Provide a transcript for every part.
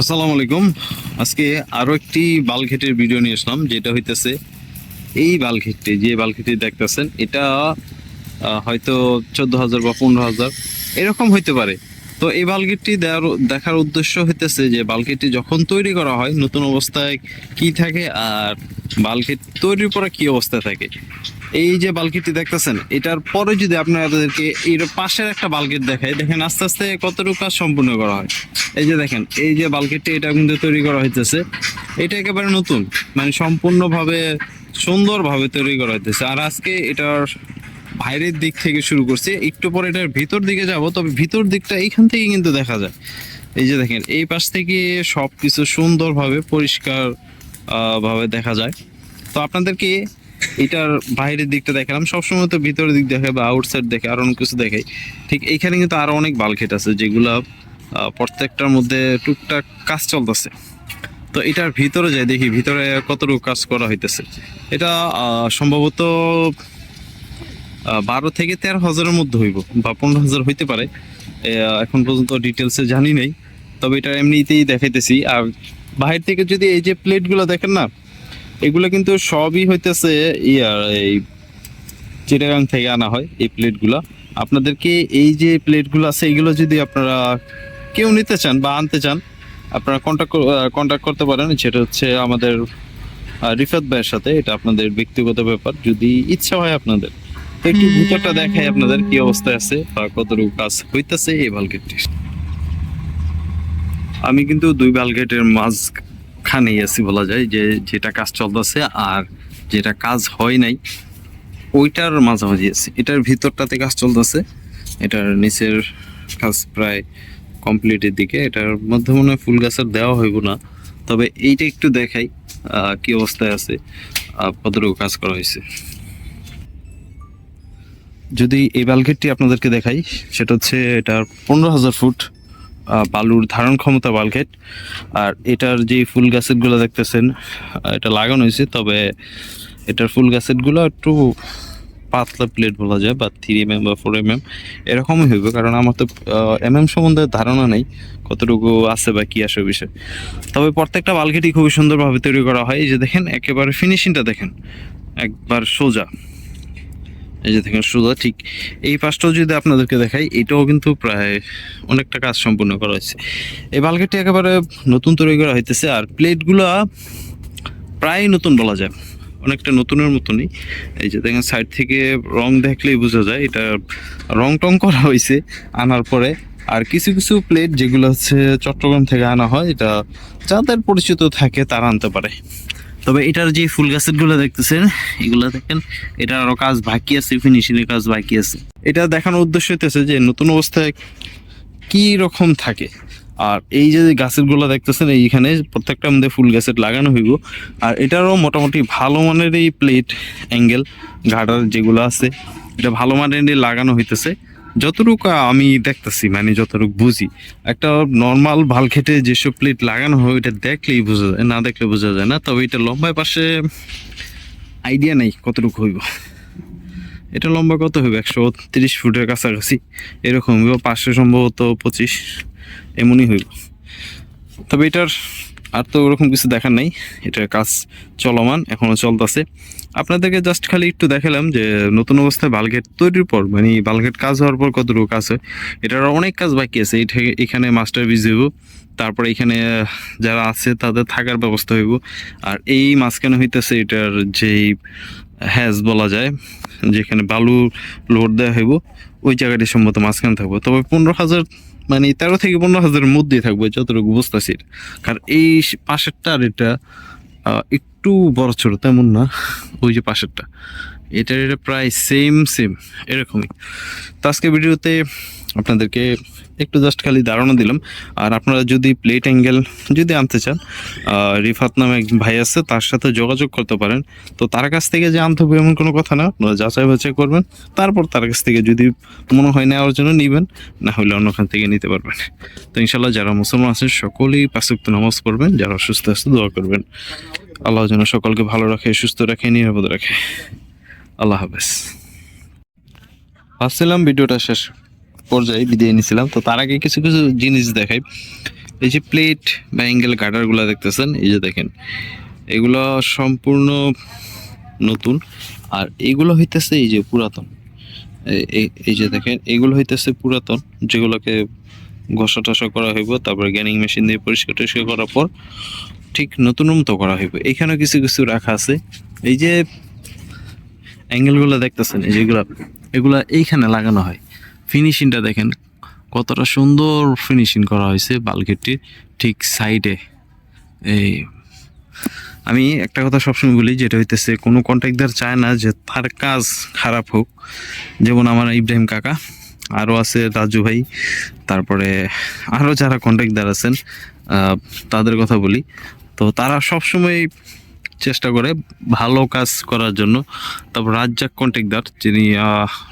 আসসালামু আলাইকুম। আজকে আরও একটি বালঘেটের ভিডিও নিয়ে আসলাম, যেটা হইতেছে এই বালঘেটটি, যে বালঘেটটি দেখতেছেন, এটা হয়তো চোদ্দ হাজার বা পনেরো হাজার এরকম হইতে পারে। তো এই বালগেটটি দেওয়ার, দেখার উদ্দেশ্য হইতেছে যে বালগেটটি যখন তৈরি করা হয়, নতুন অবস্থায় কি থাকে আর বালগেট তৈরির পরে কি অবস্থায় থাকে। এই যে বালগেটটি দেখতেছেন, এটার পরে যদি আপনাদেরকে এর পাশের একটা বালগেট দেখায় দেখেন আস্তে আস্তে কতটুকু কাজ সম্পূর্ণ করা হয়। এই যে দেখেন, এই যে বালগেটটি এটা কিন্তু তৈরি করা হইতেছে। এটা একেবারে নতুন মানে সম্পূর্ণভাবে সুন্দরভাবে তৈরি করা হইতেছে। আর আজকে এটার বাইরের দিক থেকে শুরু করছি, একটু পরে এটার ভিতর দিকে যাব, তবে ভিতর দিকটা এইখান থেকে কিন্তু দেখা যায়। এই যে দেখেন, এই পাশ থেকে সব কিছু সুন্দরভাবে পরিষ্কার ভাবে দেখা যায়। তো আপনাদেরকে এটার বাইরের দিকটা দেখালাম। সবসময় তো ভিতরের দিক দেখে বা আউটসাইড দেখে আর অনেক কিছু দেখাই। ঠিক এইখানে কিন্তু আরও অনেক বালখেট আছে যেগুলা প্রত্যেকটার মধ্যে টুকটাক কাজ চলতেছে। তো এটার ভিতরে যাই দেখি, ভিতরে কতটুকু কাজ করা হইতেছে। এটা সম্ভবত বারো থেকে তেরো হাজারের মধ্যে হইব বা পনেরো হাজার হইতে পারে। এখন পর্যন্ত ডিটেলসে জানি নাই। তবে এটা এমনিতেই দেখাইতেছি। আর বাহির থেকে যদি এই যে প্লেটগুলো দেখেন না এগুলো কিন্তু সবই হইতেছে ইয়ার এই চিটাগাং থেকে আনা হয় এই প্লেটগুলো। আপনাদেরকে এই যে প্লেটগুলো আছে, এগুলো যদি আপনারা কেউ নিতে চান বা আনতে চান, আপনারা কন্ট্যাক্ট কন্ট্যাক্ট করতে পারেন। যেটা হচ্ছে আমাদের রিফাত ভাইয়ের সাথে। এটা আপনাদের ব্যক্তিগত ব্যাপার। যদি ইচ্ছা হয় আপনাদের, একটু ভিতরটা দেখাই আপনাদের কি অবস্থায় আছে বা কতটুকু কাজ হইতেছে এই বালগেটটি আমি কিন্তু দুই বালগেটের মাঝখানেই আছি বলা যায় যে, যেটা কাজ চলতেছে আর যেটা কাজ হয় নাই, ওইটার মাঝামাঝি আছে এটার ভিতরটাতে কাজ চলতেছে। এটার নিচের কাজ প্রায় কমপ্লিটের দিকে। এটার মধ্যে মনে হয় ফুল গাছের দেওয়া হইব না। তবে এইটা একটু দেখাই কি অবস্থায় আছে কতটুকু কাজ করা হয়েছে। যদি এই বালগেটটি আপনাদেরকে দেখাই, সেটা হচ্ছে এটার পনেরো হাজার ফুট বালুর ধারণ ক্ষমতা বালগেট আর এটার যে ফুল গাছেটগুলো দেখতেছেন এটা লাগানো হয়েছে, তবে এটার ফুল গাছেটগুলো একটু পাতলা প্লেট বলা যায়, বা থ্রি এম এম বা ফোর এম এম এরকমই হইবে, কারণ আমার তো এম এম সম্বন্ধে ধারণা নেই, কতটুকু আছে বা কি আসে বিষয়। তবে প্রত্যেকটা বালগেটই খুবই সুন্দরভাবে তৈরি করা হয়, এই যে দেখেন, একেবারে ফিনিশিংটা দেখেন, একবার সোজা। এই যে দেখেন সোজা ঠিক এই পাশটাও যদি আপনাদেরকে দেখাই, এটাও কিন্তু প্রায় অনেকটা কাজ সম্পূর্ণ করা হয়েছে। এই বালগেটটি একেবারে নতুন তৈরি করা হইতেছে আর প্লেটগুলো প্রায় নতুন বলা যায়। অনেকটা নতুনের মতনই। এই যে দেখেন, সাইড থেকে রং দেখলেই বোঝা যায় এটা রং টং করা হয়েছে আনার পরে। আর কিছু কিছু প্লেট যেগুলো হচ্ছে চট্টগ্রাম থেকে আনা হয়, এটা যাদের পরিচিত থাকে তারা আনতে পারে। তবে এটার যে ফুল গাছেরগুলো দেখতেছেন, এগুলো দেখেন, এটার আরও কাজ বাকি আছে ফিনিশিং এর কাজ বাকি আছে। এটা দেখানোর উদ্দেশ্য হইতেছে যে নতুন অবস্থায় কি রকম থাকে। আর এই যে গাছেরগুলো দেখতেছেন, এইখানে প্রত্যেকটা মধ্যে ফুল গাছের লাগানো হইব। আর এটারও মোটামুটি ভালো মানের এই প্লেট অ্যাঙ্গেল গার্ডার যেগুলো আছে, এটা ভালো মানের লাগানো হইতেছে। যতটুকু আমি দেখতেছি মানে যতটুকু বুঝি, একটা নর্মাল ভালো খেটে যেসব প্লেট লাগানো হয়, ওইটা দেখলেই বোঝা যায়, না দেখলে বোঝা যায় না, তবে এটা লম্বায় পাশে আইডিয়া নেই কতটুকু হইব। এটা লম্বা কত হইব? একশো তিরিশ ফুটের কাছাকাছি, এরকম হইব পাঁচশো সম্ভবত পঁচিশ, এমনই হইব। তবে এটার আর তো ওরকম কিছু দেখার নাই। এটার কাজ চলমান, এখনও চলতেছে। আপনাদেরকে জাস্ট খালি একটু দেখালাম যে নতুন অবস্থায় বালগেট তৈরির পর মানে বালগেট কাজ হওয়ার পর কতটুকু কাজ হয়, এটার অনেক কাজ বাকি আছে। এখানে মাস্টার বিজ হইব, তারপরে এখানে যারা আছে তাদের থাকার ব্যবস্থা হইব। আর এই মাঝখানে হইতেছে এটার যেই হ্যাজ বলা যায়, যেখানে বালু লোড দেওয়া হইব, ওই জায়গাটি সম্ভবত মাঝখানে থাকব। তবে পনেরো হাজার মানে তেরো থেকে পনেরো হাজারের মধ্যেই থাকবে, যতটুকু বুঝতেছি। কারণ এই পাশেরটা আর এটা একটু বড় ছোট, তেমন না, ওই যে পাশেরটা। এটার এটা প্রায় সেম সেম এরকমই। তো আজকে ভিডিওতে আপনাদেরকে একটু জাস্ট খালি ধারণা দিলাম। আর আপনারা যদি প্লেট অ্যাঙ্গেল যদি আনতে চান রিফাত নামে এক ভাই আছে, তার সাথে যোগাযোগ করতে পারেন। তো তার কাছ থেকে যে আনতে হবে এমন কোনো কথা না, আপনারা যাচাই বাছাই করবেন। তারপর তার কাছ থেকে যদি মনে হয় নেওয়ার জন্য নিবেন, না হলে অন্যখান থেকে নিতে পারবেন। তো ইনশাল্লাহ যারা মুসলমান আছেন সকলেই পাঁচক্ত নামাজ করবেন যারা অসুস্থ আছে, দোয়া করবেন। আল্লাহ যেন সকলকে ভালো রাখে, সুস্থ রাখে, নিরাপদ রাখে। আল্লাহ হাফেজ। ভাবছিলাম ভিডিওটা শেষ। পর্যায়ে বিদায় নিয়েছিলাম। তো তার আগে কিছু কিছু জিনিস দেখাই। এই যে প্লেট বা অ্যাঙ্গেল গার্ডারগুলো দেখতেছেন, এই যে দেখেন, এগুলো সম্পূর্ণ নতুন। আর এগুলো হইতেছে এই যে পুরাতন। এই- যে দেখেন, এগুলো হইতেছে পুরাতন, যেগুলোকে ঘষা টসা করা হইব, তারপরে গ্যানিং মেশিন দিয়ে পরিষ্কার টরিষ্কার করার পর ঠিক নতুন মতো করা হইব। এখানেও কিছু কিছু রাখা আছে। এই যে অ্যাঙ্গেলগুলো দেখতেছেন, এই যেগুলো এগুলা এইখানে লাগানো হয়। ফিনিশিংটা দেখেন, কতটা সুন্দর ফিনিশিং করা হয়েছে বালগেটটির ঠিক সাইডে এই, আমি একটা কথা সবসময় বলি, যেটা হইতেছে, কোনো কন্ট্রাক্টদার চায় না যে তার কাজ খারাপ হোক। যেমন আমার ইব্রাহিম কাকা, আরও আছে রাজু ভাই, তারপরে আরও যারা কন্ট্রাক্টদার আছেন তাদের কথা বলি। তো তারা সবসময় চেষ্টা করে ভালো কাজ করার জন্য। তারপর রাজ্জাক কন্ট্রাক্টদার যিনি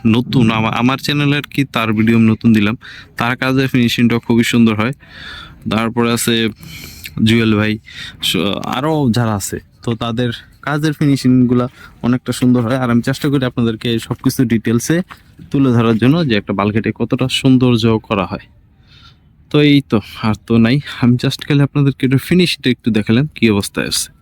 নতুন আমা- আমার চ্যানেলের কি তার ভিডিও নতুন দিলাম তার কাজের ফিনিশিংটা খুবই সুন্দর হয়। তারপরে আছে জুয়েল ভাই আরও যারা আছে তো তাদের কাজের ফিনিশিংগুলো অনেকটা সুন্দর হয়। আর আমি চেষ্টা করি আপনাদেরকে সব কিছু ডিটেলসে তুলে ধরার জন্য যে একটা বালকেটে কতটা সৌন্দর্য করা হয়। তো এই তো আর তো নাই। আমি জাস্ট খালি আপনাদেরকে এটা ফিনিশটা একটু দেখালাম কি অবস্থায় আছে।